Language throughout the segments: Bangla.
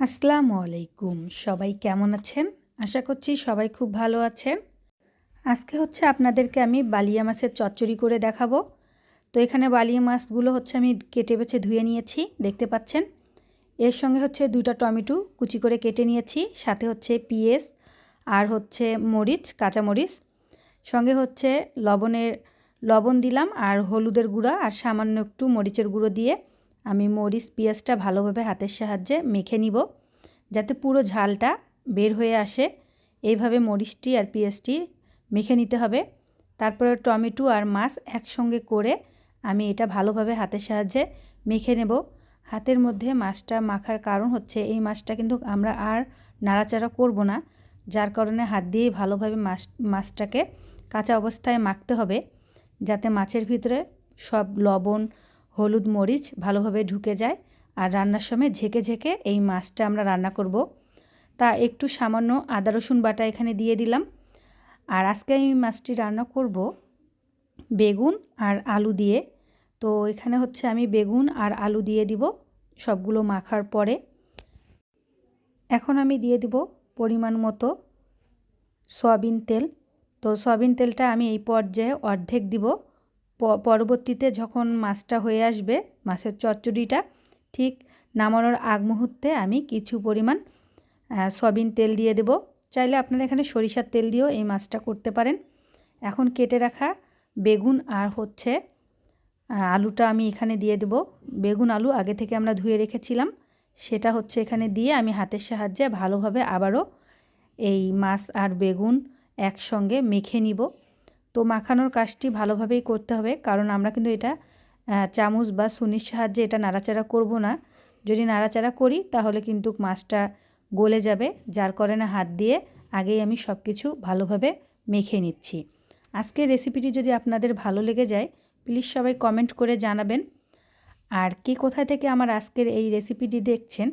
আসসালামু আলাইকুম। সবাই কেমন আছেন? আশা করছি সবাই খুব ভালো আছেন। আজকে হচ্ছে আপনাদেরকে আমি বালিয়া মাছের চচ্চড়ি করে দেখাবো। তো এখানে বালিয়া মাছগুলো হচ্ছে আমি কেটে বেছে ধুয়ে নিয়েছি, দেখতে পাচ্ছেন? এর সঙ্গে হচ্ছে দুইটা টমেটো কুচি করে কেটে নিয়েছি, সাথে হচ্ছে পিএস আর হচ্ছে মরিচ, কাঁচা মরিচ। সঙ্গে হচ্ছে লবণের, লবণ দিলাম আর হলুদের গুঁড়া আর সামান্য একটু মরিচের গুঁড়ো দিয়ে আমি মরিচ পেঁয়াজটা ভালোভাবে হাতের সাহায্যে মেখে নিব, যাতে পুরো ঝালটা বের হয়ে আসে। এইভাবে মরিচটি আর পেঁয়াজটি মেখে নিতে হবে। তারপরে টমেটো আর মাছ একসঙ্গে করে আমি এটা ভালোভাবে হাতের সাহায্যে মেখে নেব। হাতের মধ্যে মাছটা মাখার কারণ হচ্ছে, এই মাছটা কিন্তু আমরা আর নাড়াচাড়া করব না। যার কারণে হাত দিয়ে ভালোভাবে মাছ, মাছটাকে কাঁচা অবস্থায় মাখতে হবে, যাতে মাছের ভিতরে সব লবণ হলুদ মরিচ ভালোভাবে ঢুকে যায় আর রান্নার সময় ঝেঁকে ঝেঁকে এই মাছটা আমরা রান্না করব। তা একটু সামান্য আদা, রসুন বাটা এখানে দিয়ে দিলাম। আর আজকে আমি মাছটি রান্না করব বেগুন আর আলু দিয়ে। তো এখানে হচ্ছে আমি বেগুন আর আলু দিয়ে দিব সবগুলো মাখার পরে। এখন আমি দিয়ে দিব পরিমাণ মতো সয়াবিন তেল। তো সয়াবিন তেলটা আমি এই পর্যায়ে অর্ধেক দিব। পরবর্তীতে যখন মাছটা হয়ে আসবে, মাছের চচ্চড়িটা, ঠিক নামানোর আগ মুহূর্তে আমি কিছু পরিমাণ সয়াবিন তেল দিয়ে দেব। চাইলে আপনারা এখানে সরিষার তেল দিয়েও এই মাছটা করতে পারেন। এখন কেটে রাখা বেগুন আর হচ্ছে আলুটা আমি এখানে দিয়ে দেব। বেগুন আলু আগে থেকে আমরা ধুয়ে রেখেছিলাম। সেটা হচ্ছে এখানে দিয়ে আমি হাতের সাহায্যে ভালোভাবে আবারও এই মাছ আর বেগুন একসঙ্গে মেখে নিব। তো মাখানোর কাজটি ভালোভাবেই করতে হবে। কারণ আমরা কিন্তু এটা চামচ বা সুনির সাহায্যে এটা নাড়াচাড়া করব না। যদি নাড়াচাড়া করি, তাহলে কিন্তু মাছটা গলে যাবে। যার কারণে হাত দিয়ে আগেই আমি সব কিছু ভালোভাবে মেখে নিচ্ছি। আজকের রেসিপিটি যদি আপনাদের ভালো লেগে যায়, প্লিজ সবাই কমেন্ট করে জানাবেন। আর কে কোথায় থেকে আমার আজকের এই রেসিপিটি দেখছেন,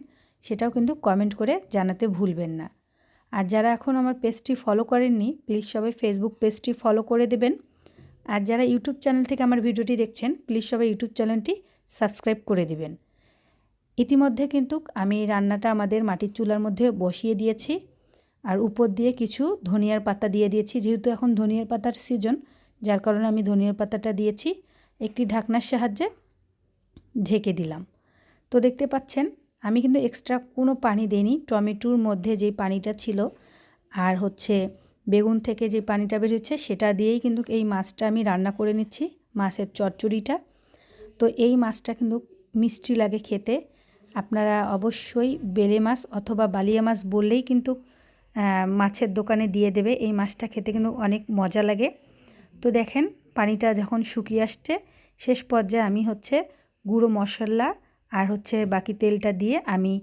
সেটাও কিন্তু কমেন্ট করে জানাতে ভুলবেন না। আর যারা এখন আমার পেজটি ফলো করেননি প্লিজ সবাই ফেসবুক পেজটি ফলো করে দেবেন। আর যারা ইউটিউব চ্যানেল থেকে আমার ভিডিওটি দেখছেন প্লিজ সবাই ইউটিউব চ্যানেলটি সাবস্ক্রাইব করে দেবেন। ইতিমধ্যে কিন্তু আমি রান্নাটা আমাদের মাটির চুলার মধ্যে বসিয়ে দিয়েছি। আর উপর দিয়ে কিছু ধনিয়ার পাতা দিয়ে দিয়েছি, যেহেতু এখন ধনিয়ার পাতার সিজন যার কারণে আমি ধনিয়ার পাতাটা দিয়েছি। একটি ঢাকনার সাহায্যে ঢেকে দিলাম। তো দেখতে পাচ্ছেন আমি কিন্তু এক্সট্রা কোনো পানি দিইনি। টমেটোর মধ্যে যে পানিটা ছিল আর হচ্ছে বেগুন থেকে যে পানিটা বেরোচ্ছে সেটা দিয়েই কিন্তু এই মাছটা আমি রান্না করে নিচ্ছি, মাছের চচ্চড়িটা। তো এই মাছটা কিন্তু মিষ্টি লাগে খেতে। আপনারা অবশ্যই বেলে মাছ অথবা বালিয়া মাছ বললেই কিন্তু মাছের দোকানে দিয়ে দেবে। এই মাছটা খেতে কিন্তু অনেক মজা লাগে। তো দেখেন পানিটা যখন শুকিয়ে আসছে, শেষ পর্যায়ে আমি হচ্ছে গুঁড়ো মশলা আর হচ্ছে বাকি তেলটা দিয়ে আমি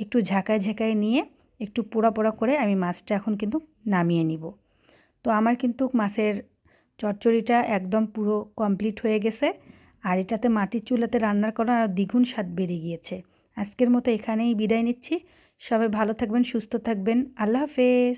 একটু ঝাঁকায় ঝাঁকায় নিয়ে একটু পোড়া পোড়া করে আমি মাছটা এখন কিন্তু নামিয়ে নিব। তো আমার কিন্তু মাছের চচ্চড়িটা একদম পুরো কমপ্লিট হয়ে গেছে। আর এটাতে মাটির চুলাতে রান্নার করা আর দ্বিগুণ স্বাদ বেড়ে গিয়েছে। আজকের মতো এখানেই বিদায় নিচ্ছি। সবাই ভালো থাকবেন, সুস্থ থাকবেন। আল্লাহ হাফেজ।